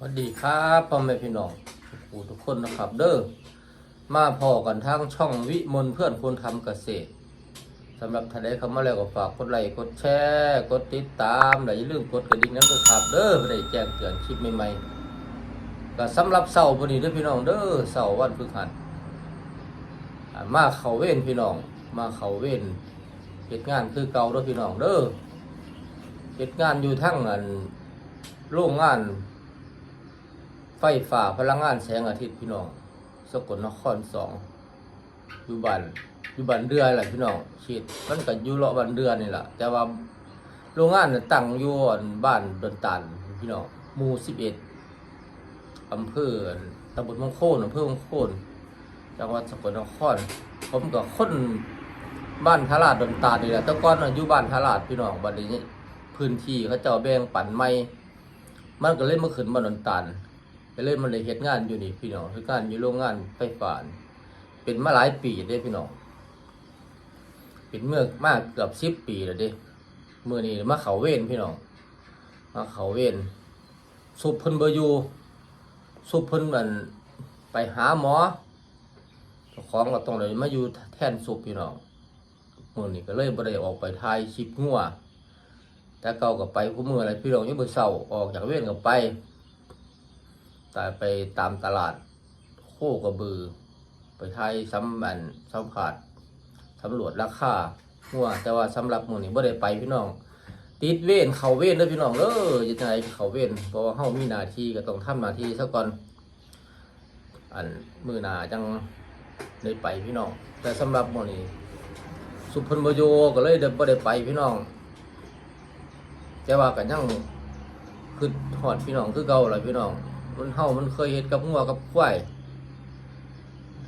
สวัสดีครับพ่อแม่พี่น้องทุกผู้ทุกคนนะครับ เด้อมาพอกันทางช่องวิมลเพื่อนคนทำเกษตรสำหรับท่านใดเข้ามาแล้วก็ฝากกดไลค์กดแชร์กดติดตามและอย่าลืมกดกระดิ่งนั้นด้วยครับ เด้อเพื่อได้แจ้งเตือนคลิปใหม่ๆก็สำหรับเสาร์วันนี้เด้อพี่น้องเด้อเสาร์วันพฤหัสมาเขาเว้นพี่น้อง มาเขาเว้นเหตุงานคือเก่าเด้อพี่น้องเด้อเหตุงานอยู่ทั้งอันโรงงาน ไฟฟ้าพลังงานแสงอาทิตย์พี่น้อง สกลนครสองอยู่บ้านอยู่บ้านเรือแหละพี่น้องชีดมันก็อยู่เลาะบ้านเรือนี่แหละแต่ว่าโรงงานน่ะตั้งอยู่อันบ้านดอนตันพี่น้องหมู่สิบเอ็ดอำเภอตำบลมงโคนอำเภอมงโคนจังหวัดสกลนครผมก็คนบ้านทาราดดอนตานี่แหละต่ก่อนอยู่บ้านทาราดพี่น้องบัดนี้ พื้นที่เขาเจ้าแบ่งปันไม่มันก็เลยมาขึ้นบ้านดอนตาล ไปเล่นมันเลยเฮ็ดงานอยู่นี่พี่น้องเฮ็ดงานอยู่โรงงานไฟฟ้านเป็นมาหลายปีเด้พี่น้องเป็นเมื่อมากเกือบสิบปีแล้วเด้เมื่อนี้มาเขาเว้นพี่น้องมาเขาเว้นสุบเพิ่นเบออยู่สุบเพิ่นมันไปหาหมอของก็ต้องเลยมาอยู่แทนสุบพี่น้องมื่อนี้ก็เลยบ่ได้ออกไปทายชิปงัวแต่เก่าก็ไปคู่มืออะไรพี่น้องยังบ่เศร้าออกจากเว้นก็ไป แตายไปตามตลาดโคกระบือ ไปไทยซ้ำบันซ้ำขาดสำรวจราคาหัวแต่ว่าสำหรับหมู่นี้บ่ได้ไปพี่น้อง ติดเว้นเขาเว้นเด้อพี่น้องเด้อจะไหนเขาเว้นเพราะว่าเฮามีหน้าที่ก็ต้องทำหน้าที่ซะก่อน อันมือหนาจังได้ไปพี่น้อง แต่สำหรับหมู่นี้สุพรรณบโยก็เลยเดินบ่ได้ไปพี่น้อง แต่ว่าก็ยังคือหอดพี่น้องคือเก่าล่ะพี่น้อง มันเฮามันเคยเห็นกับงัวกับควาย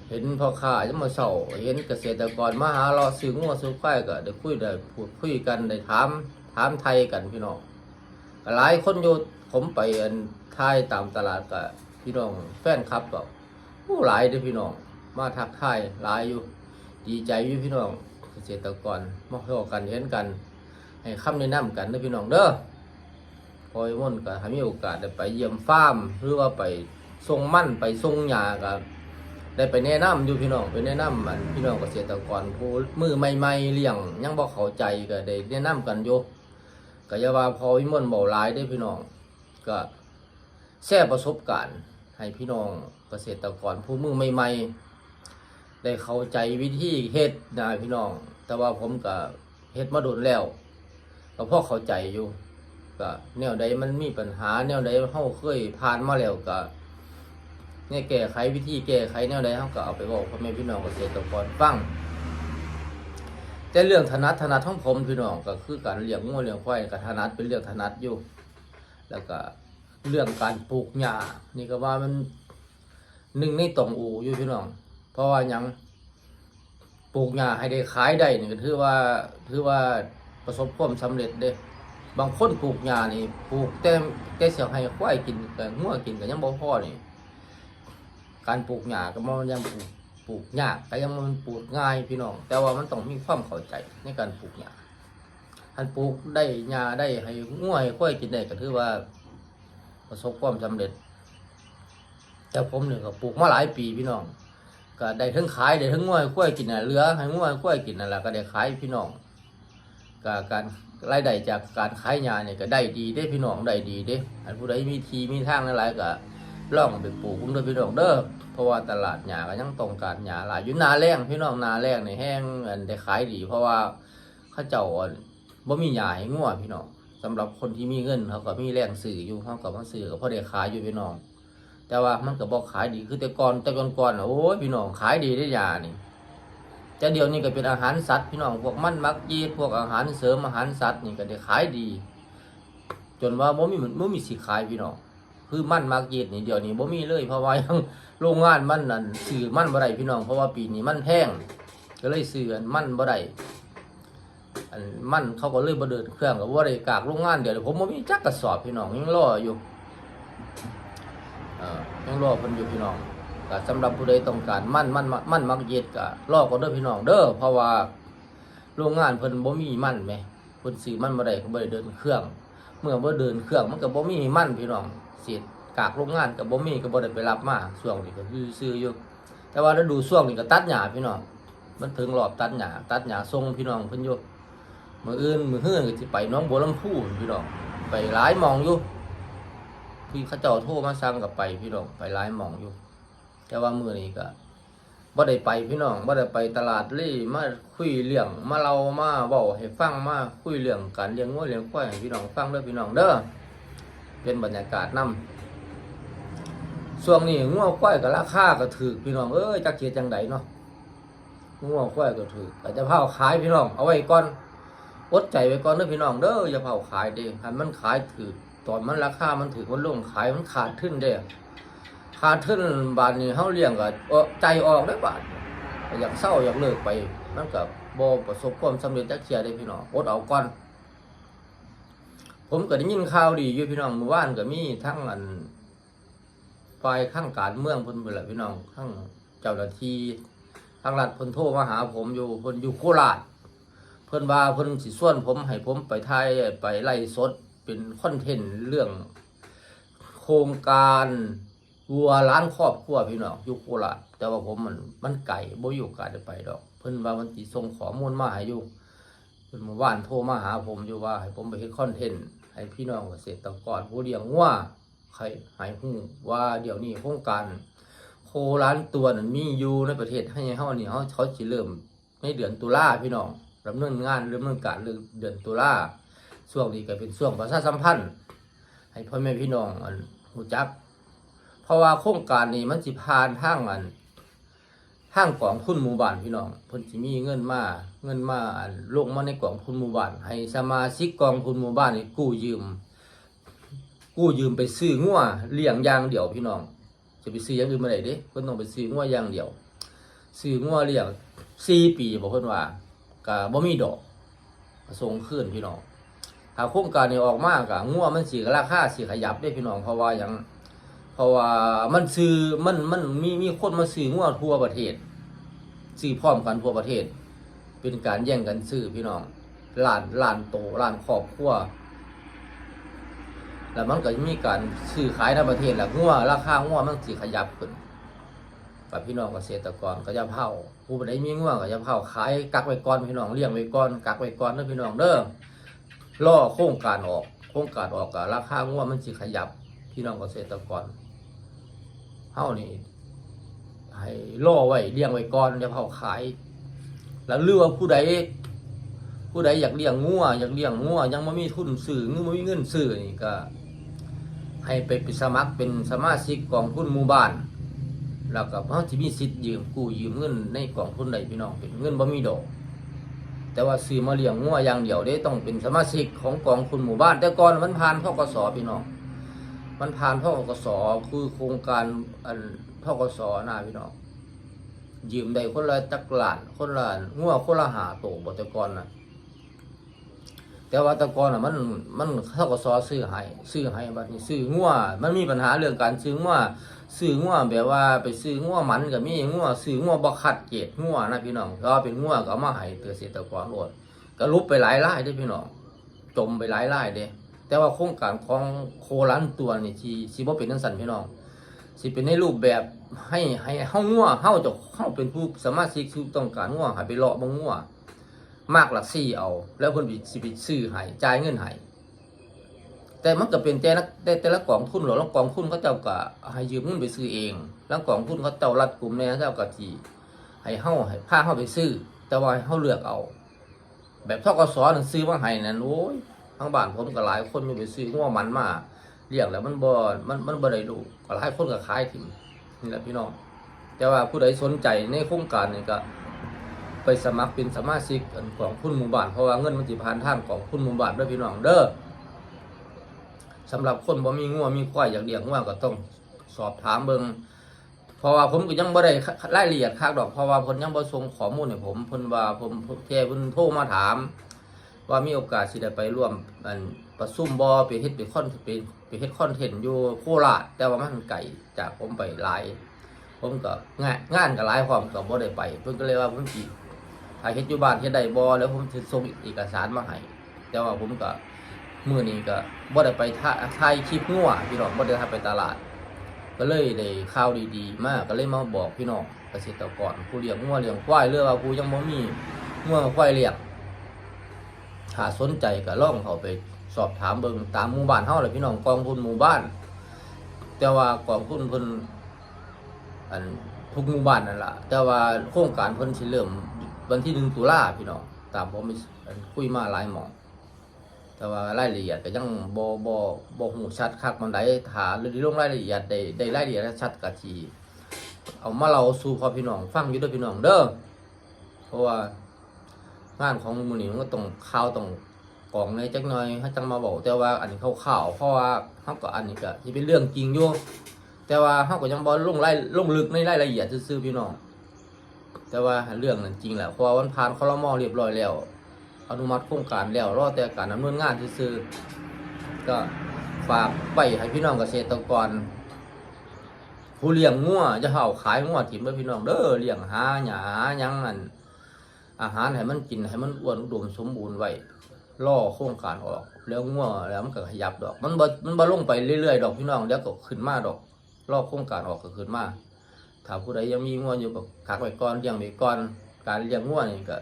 เห็นพ่อค้าจะมาเศร้าเห็นเกษตรกรมาหาเราซื้องัวซื้อควายก็ได้คุยได้พูดคุยกันได้ถามถามไทยกันพี่น้องหลายคนอยู่ผมไปอันทายตามตลาดก็พี่น้องแฟนคลับก็ผู้หลายเด้อพี่น้องมาทักทายหลายอยู่ ดีใจอยู่พี่น้องเกษตรกรมาเข้ากันเห็นกัน ให้คำแนะนำกันเด้อพี่น้องเด้อ พอยม่นก็ถ้ามีโอกาสได้ไปเยี่ยมฟาร์มหรือว่าไปส่งมั่นไปส่งหญ้าก็ได้ไปแนะนำอยู่พี่น้องไปแนะนำมันพี่น้องเกษตรกรผู้มือใหม่ๆเลี้ยงยังบ่เข้าใจก็ได้แนะนำกันอยู่ก็อย่าว่าพอวิมลเบาหลายได้พี่น้องก็แชร์ประสบการณ์ ให้พี่น้องเกษตรกรผู้มือใหม่ๆได้เข้าใจวิธีเฮ็ดนะพี่น้อง แต่ว่าผมก็เฮ็ดมาโดนแล้ว ก็พอเข้าใจอยู่ ก็แนวใดมันมีปัญหา แนวใดเฮาเคยผ่านมาแล้วก็เนี่ยแก้ไขวิธีแก้ไขแนวใดเฮาก็เอาไปบอกพ่อแม่พี่น้องเกษตรกรฟังแต่เรื่องถนัดถนัดของผมพี่น้องก็คือการเลี้ยงงัวเลี้ยงควายก็ถนัดเป็นเรื่องถนัดอยู่ แล้วก็เรื่องการปลูกหญ้านี่ก็ว่ามันหนึ่งในตองอูอยู่พี่น้อง เพราะว่ายังปลูกหญ้าให้ได้ขายได้นี่ก็ถือว่าถือว่าประสบความสำเร็จเด้ บางคนปลูกหญ้านี่ปลูกแต่แต่เสียให้ควายกินแต่งัวกินก็ยังบ่พอนี่ การปลูกหญ้าก็มันยังปลูกปลูกยากแต่ยังมันปลูกง่ายพี่น้อง แต่ว่ามันต้องมีความเข้าใจในการปลูกหญ้าอันปลูกได้หญ้าได้ให้งัวให้ควายกินได้ก็ถือว่า ประสบความสำเร็จ แต่ผมเนี่ยก็ปลูกมาหลายปีพี่น้อง ก็ได้ทั้งขายได้ทั้งงัวให้ควายกินน่ะเหลือให้งัวให้ควายกินนั่นแหละก็ได้ขายพี่น้องก็การ รายได้จากการขายยาเนี่ยก็ได้ดีได้พี่น้องได้ดีเด้อันผู้ใดมีทีมีทางหลายๆก็ล่องไปปลูกคุณเด้อพี่น้องเด้อเพราะว่าตลาดหญ้าก็ยังต้องการหญ้าหลายอยู่นาแรงพี่น้องนาแรงในแห้งอันได้ขายดี เพราะว่าเขาเจ้าอ่อนบ่มีหญ้าให้งัวพี่น้องสำหรับคนที่มีเงินเขาก็มีแรงซื้ออยู่เขาก็มาซื้อก็พ่อได้ขายอยู่พี่น้อง แต่ว่ามันก็บ่ขายดีคือแต่ก่อนแต่ก่อนๆโอ้ยพี่น้องขายดีได้หญ้านี่ แต่เดี๋ยวนี้ก็เป็นอาหารสัตว์พี่น้องพวกมันมักยีดพวกอาหารเสริมอาหารสัตว์นี่ก็ได้ขายดี จนว่าบ่มีบ่มีสิขายพี่น้องคือมันมักยีดนี่เดี๋ยวนี้บ่มีเลย เพราะว่ายังโรงงานมันนั่นซื้อมันบ่ได้พี่น้องเพราะว่าปีนี้มันแพงก็เลยซื้อมันบ่ได้อันมันเขาก็เลยบ่เดินเครื่องก็บ่ได้กากโรงงานเดี๋ยวผมบ่มีจักกระสอบพี่น้องยังรออยู่เอ่อยังรอเพิ่นอยู่พี่น้อง ก็สำหรับผู้ใดต้องการมั่นมั่นมั่นมักเย็ดก็รอก็เด้อพี่น้องเด้อเพราะว่าโรงงานเพิ่นบ่มีมั่นแหมเพิ่นซื้อมั่นบ่ได้ก็บ่ได้เดินเครื่อง เมื่อบ่เดินเครื่องมันก็บ่มีมั่นพี่น้องเสียกากโรงงานกับบ่มีก็บ่ได้ไปรับมาช่วงนี้ก็คือซื้ออยู่แต่ว่าฤดูช่วงนี้ก็ตัดหญ้าพี่น้องมันถึงรอบตัดหญ้าตัดหญ้าส่งพี่น้องเพิ่นอยู่มื้ออื่นมื้อฮื้อก็สิไปน้องบัวลำพูพี่น้องไปหลายมองอยู่ที่เขาเจ้าโทรมาสั่งก็ไปพี่น้องไปหลายมองอยู่ แต่ว่ามือนี้ก็บ่ได้ไปพี่น้องบ่ได้ไปตลาดเลยมาคุยเรื่องมาเล่ามาเว้าให้ฟังมาคุยเรื่องการเลี้ยงงัวเลี้ยงควายให้พี่น้องฟังเด้อพี่น้องเด้อเป็นบรรยากาศนํช่วงนี้งัวควายก็ราคาก็ถูกพี่น้องเอ้ยจักเฮ็ดจังไดเนาะงัวควายก็ถูกก็จะเผาขายพี่น้องเอาไว้ก่อนอดใจไว้ก่อนเด้อพี่น้องเด้ออย่าเผาขายเด้ให้มันขายถูกตอนมันราคามันถูกมันลงขายมันขาดทุนเด้ ขาดทุนบาทนี้เฮาเลี้ยงก็ใจออกได้บาทอยากเศร้าอยากเลิกไปมันก็บ่ประสบความสำเร็จจักเที่ยได้พี่น้องอดเอาก่อน ผมก็ได้ยินข่าวดีอยู่พี่น้องเมื่อวานก็มีทั้งอันฝ่ายข้างการเมืองเพิ่นเพิ่นล่ะพี่น้องทั้งเจ้าหน้าที่ทางรัฐเพิ่นโทรมาหาผมอยู่เพิ่นอยู่โคราชเพิ่นว่าเพิ่นสิส่วนผมให้ผมไปถ่ายไปไล่สดเป็นคอนเทนต์เรื่องโครงการ วัวร้านครอบครัวพี่น้องอยู่โคราชแต่ว่าผมมันมันไก่บ่อยู่กาได้ไปดอก เพิ่นว่ามันสิส่งขอมูลมาให้อยู่เพิ่นเมื่อวานโทรมาหาผมอยู่ว่าให้ผมไปเฮ็ดคอนเทนต์ให้พี่น้องเกษตรกรผู้เลี้ยงวัวใครให้ฮู้ว่าเดี๋ยวนี้โครงการโคล้านตัวนั้นมีอยู่ในประเทศให้เฮานี่เฮาเขาสิเริ่มในเดือนตุลาพี่น้องดำเนินงานดำเนินการเดือนตุลาช่วงนี้ก็เป็นช่วงประชาสัมพันธ์ ให้พ่อแม่พี่น้องอันรู้จัก ราะว่าโครงการนี้มันสิผ่านทางอันทางกองทุนหมู่บ้านพี่น้องเพิ่นสิมีเงินมาเงินมาลงมาในกองทุนหมู่บ้านให้สมาชิกกองทุนหมู่บ้านนี่กู้ยืม กู้ยืมไปซื้องัวเลี้ยงอย่างเดียวพี่น้อง จะไปซื้ออย่างอื่นมาได้เด้เพิ่นต้องไปซื้องัวอย่างเดียวซื้องัวเลี้ยง4ปีบอกเพิ่นว่าก็บ่มีดอกส่งคืนพี่น้องถ้าโครงการนี้ออกมากะงัวมันสีราคาสีขยับได้พี่น้องเพราะว่าหยัง ราะว่ามันซื้อมันมันมีมีคนมาซื้องัวทั่วประเทศซื้อพร้อมกันทั่วประเทศ เป็นการแย่งกันซื้อพี่น้องร้านร้านโตร้านครอบครัวแล้วมันก็จะมีการซื้อขายในประเทศแหละงัวราคางัวมันสีขยับขึ้นกับพี่น้องเกษตรกรก็จะเผาผู้ใดมีงัวก็จะเผาขายกักไว้ก่อนพี่น้องเลี้ยงไว้ก่อนกักไว้ก่อนเด้อพี่น้องเด้อล่อโครงการออกโครงการออกกับราคางัวมันสิขยับ พี่น้องเกษตรกรานี่ให้ล่อไว้เลี้ยงไว้ก่อนจะเผาขาย แล้วเรือว่าผู้ใด ผู้ใดอยากเลี้ยงงัวอยากเลี้ยงงัวยังไม่มีทุนซื้อเงินไม่มีเงินซื้อนี่ก็ ให้ไปปสมัครเป็นสมาชิกกองทุนหมู่บ้าน แล้วก็เขาจะมีสิทธิ์ยืมกู้ยืมเงินในกองทุนใดพี่น้องเป็นเงินบ่มีดอก แต่ว่าซื้อมาเลี้ยงงัวอย่างเดียวได้ต้องเป็นสมาชิกของกองทุนหมู่บ้าน แต่ก่อนมันผ่านทกสพี่น้อง มันผ่านทกสคือโครงการอันทกสนะพี่น้องยืมได้คนละจักรลานคนละงัวคนละหาโตบต่ก่อนนะแต่ว่าต่ก่อนอะมันมันทกสซื้อให้ซื้อให้บัดนี้ซื้องัวมันมีปัญหาเรื่องการซื้องัวซื้องัวแบบว่าไปซื้องัวมันก็มีงัวซื้องัวบ่คัดเกรดงัวนะพี่น้องก็เป็นงัวก็เอามาให้เกษตรกรโลดก็ลุบไปหลายรายเด้พี่น้องจมไปหลายรายเด้ แต่ว่าโครงการของโคล้านตัวนี่ที่สิบ่เป็นจังซั่นพี่น้องสิเป็นในรูปแบบให้ให้เฮางัวเฮาเจ้าเฮาเป็นผู้สามาชิกที่ต้องการงัวให้ไปเลาะบ่งงัวมากหลักสี่เอา แล้วเพิ่นสิไปซื้อให้จ่ายเงินให้แต่มันก็เป็นแต่ละแต่แต่ละกองทุนหรอแล้วกองทุนเขาเจ้าก็ให้ยืมเงินไปซื้อเอง แล้วกองทุนเขาเจ้ารัดกลุ่มแน่เจ้าก็สิให้เฮาให้พาเฮาไปซื้อ แต่ว่าให้เฮาเลือกเอา แบบทกสนั่นซื้อมาให้นั่นโอ้ย ทางบ้านผมก็หลายคนอยู่ไปซื้องัวมันมาเลี้ยงแล้วมันบ่มันมันบ่ได้ลูกก็หลายคนก็ขายทิ้งนี่แหละพี่น้อง แต่ว่าผู้ใดสนใจในโครงการนี่ก็ ไปสมัครเป็นสมาชิกของคุณหมู่บ้านเพราะว่าเงินมันสิผ่านทางของคุณหมู่บ้านด้วยพี่น้องเด้อสำหรับคนบ่มีงัวมีควายอยากเลี้ยงงัวก็ต้องสอบถามเบิ่งเพราะว่าผมก็ยังบ่ได้รายละเอียดคักดอกเพราะว่าเพิ่นยังบ่ส่งข้อมูลให้ผมเพิ่นว่าผมแค่เพิ่นโทรมาถาม ว่ามีโอกาสสิได้ไปร่วมอันประชุมบอไปเฮ็ดเป็นคอนไปไปเฮ็ดคอนเทนต์อยู่โคราชแต่ว่ามันไกลจากผมไปหลาย ผมก็งานงานก็หลายความก็บ่ได้ไป เพิ่นก็เลยว่าผมสิถ้าเฮ็ดอยู่บ้านเฮ็ดได้บ่แล้วผมสิส่งเอกสารมาให้แต่ว่าผมก็มื้อนี้ก็บ่ได้ไปถ่าถ่ายคลิปงัวพี่น้องบ่ได้ถ่าไปตลาด ก็เลยได้ข่าวดีๆ มากก็เลยมาบอกพี่น้องเกษตรกรผู้เลี้ยงงัวเลี้ยงควายหรือว่าผู้ยังบ่มีงัวควายเลี้ยง ถ้าสนใจก็ลองเขาไปสอบถามเบิ่งตามหมู่บ้านเฮาเลยพี่น้องกองทุนหมู่บ้าน แต่ว่ากองทุนเพิ่นอันทุกหมู่บ้านนั่นล่ะ แต่ว่าโครงการเพิ่นสิเริ่มวันที่1ตุลาพี่น้องตามผมคุยมาหลายหมองแต่ว่ารายละเอียดก็ยังบ่บ่บ่ฮู้ชัดคักมันไดถาเรื่อลงรายละเอียดได้ได้รายละเอียดชัดก็สิเอามาเล่าสู่พ่อพี่น้องฟังอยู่ด้อพี่น้องเด้อเพราะว่า งานของมื้อนี้มันก็ต้องข่าวต้องกรองในจักหน่อยเฮาจังมาบอกแต่ว่าอันนี้เขาข่าวเพราะว่าเฮาก็อันนี้ก็สิเป็นเรื่องจริงอยู่แต่ว่าเฮาก็ยังบ่ลลงรายลงลึกในรายละเอียดซื่อๆพี่น้องแต่ว่าเรื่องนั้นจริงแหละเพราะว่ามันผ่านครมอเรียบร้อยแล้ว อนุมัติโครงการแล้วรอแต่การดำเนินงานซื่อๆก็ฝากไปให้พี่น้องเกษตรกรผู้เลี้ยงงัวจะเห่าขายงัวถิ่มเด้อพี่น้องเด้อเลี้ยงหาหยาหยังนั่น อาหารให้มันกินให้มันอ้วนอุดมสมบูรณ์ไว้รอโครงการออก แล้วงัวแล้วมันก็ขยับดอก มันบ่มันบ่ลงไปเรื่อยๆดอกพี่น้องเดี๋ยวก็ขึ้นมาดอกรอโครงการออกก็ขึ้นมาถ้าผู้ใดยังมีงัวอยู่ก็ขักไว้ก่อนเลี้ยงไว้ก่อนการเลี้ยงงัวนี่ก็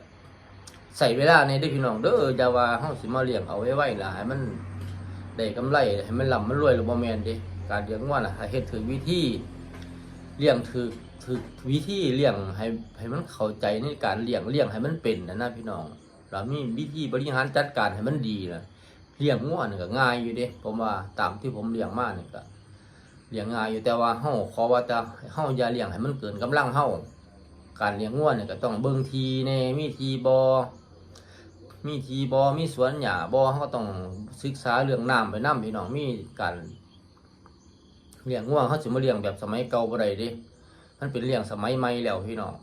ใส่เวลาในเด้พี่น้องเด้ออย่าว่าเฮาสิมาเลี้ยงเอาไว้ไว้ล่ะให้มันได้กำไรให้มันร่ำมันรวยหรือบ่แม่นเด้การเลี้ยงงัวน่ะให้เฮ็ดถึงวิธีเลี้ยงถึก ถึกวิธีเลี้ยงให้ให้มันเข้าใจในการเลี้ยงเลี้ยงให้มันเป็นนะนะพี่น้องเรามีวิธีบริหารจัดการให้มันดีนะเลี้ยงงัวนก็ง่ายอยู่เด้ผมว่าตามที่ผมเลี้ยงมาเนี่ยก็เลี้ยงง่ายอยู่แต่ว่าเฮาขอว่าจะเฮาอย่าเลี้ยงให้มันเกินกำลังเฮาการเลี้ยงงัวนเนี่ยก็ต้องเบิ่งทีแน่มีทีบ่มีทีบอมีสวนหญ้าบอเขาก็ต้องศึกษาเรื่องน้ำไปน้ำพี่น้องมีการเลี้ยงง่วงเขาสิมาเลี้ยงแบบสมัยเก่าบ่ได้เดิ มันเป็นเลี้ยงสมัยใหม่แล้วพี่น้อง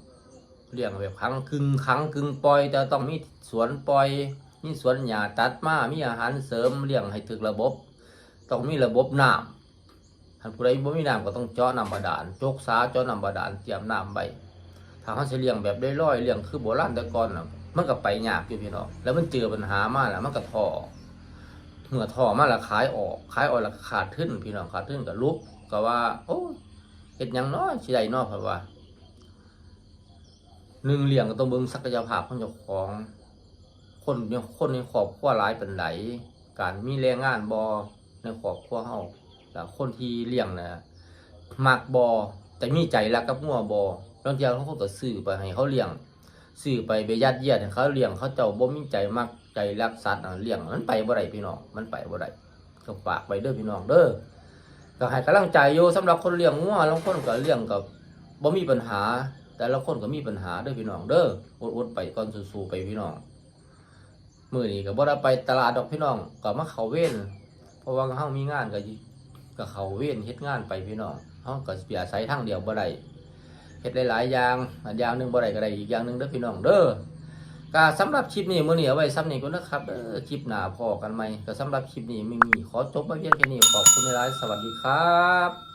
เลี้ยงแบบครั้งกึ่งครั้งกึ่งปล่อย แต่ต้องมีสวนปล่อย มีสวนหญ้าตัดมามีอาหารเสริมเลี้ยงให้ถึกระบบ ต้องมีระบบน้ำท่านผู้ใดบ่มีน้ำก็ต้องเจาะน้ำบาดาลจกสาเจาะน้ำบาดาลเตรียมน้ำไว้ถ้าเขาเลี้ยงแบบได้ร้อยเลี้ยงคือโบราณแต่ก่อนน่ะมันก็ไปยากอยู่พี่น้องแล้วมันเจอปัญหามากแล้วมันก็ท่อเมื่อท่อมาแล้วขายออกขายออกแล้วขาดทุนพี่น้องขาดทุนก็ลุกก็ว่า โอ้ เฮ็ดยังน้อยสิได้น้อเพราะว่าหนึ่งเลี้ยงก็ต้องเบิ่งศักยภาพของเจ้าของ คนเนี่ยคนในครอบครัวหลายปานใดการมีแรงงานบ่ในครอบครัวเฮาแล้วคนที่เลี้ยงนะมักบ่แต่มีใจรักกับงัวบ่บางทีเขาก็ซื้อไปให้เขาเลี้ยงซื้อไปไปยัดเยียดให้เขาเลี้ยงเขาเจ้าบ่มีใจมักใจรักสัตว์น่ะเลี้ยงมันไปบ่ได้พี่น้องมันไปบ่ได้ก็ฝากไปเด้อพี่น้องเด้อ ก็ให้กำลังใจอยู่สำหรับคนเลี้ยงงัวบางคนก็เลี้ยงกับบ่มีปัญหา แต่ละคนก็มีปัญหาเด้อพี่น้องเด้ออดๆไปก่อนสู้ๆไปพี่น้องมื้อนี้ก็บ่ได้ไปตลาดดอกพี่น้องก็มาเข้าเว้นเพราะว่าเฮามีงานก็ก็เข้าเว้นเฮ็ดงานไปพี่น้องเฮาก็สิอาศัยทางเดียวบ่ได้เฮ็ดหลายๆอย่างอันอย่างหนึงบ่ได้ก็ได้อีกอย่างหนึงเด้อพี่น้องเด้อ ก็สำหรับคลิปนี้มื้อนี้เอาไว้ซ้ำนี่ก่อนนะครับเออคลิปหน้าพอกันไหมก็สำหรับคลิปนี้ไม่มีขอจบไว้เพียงแค่นี้ขอบคุณหลายๆสวัสดีครับ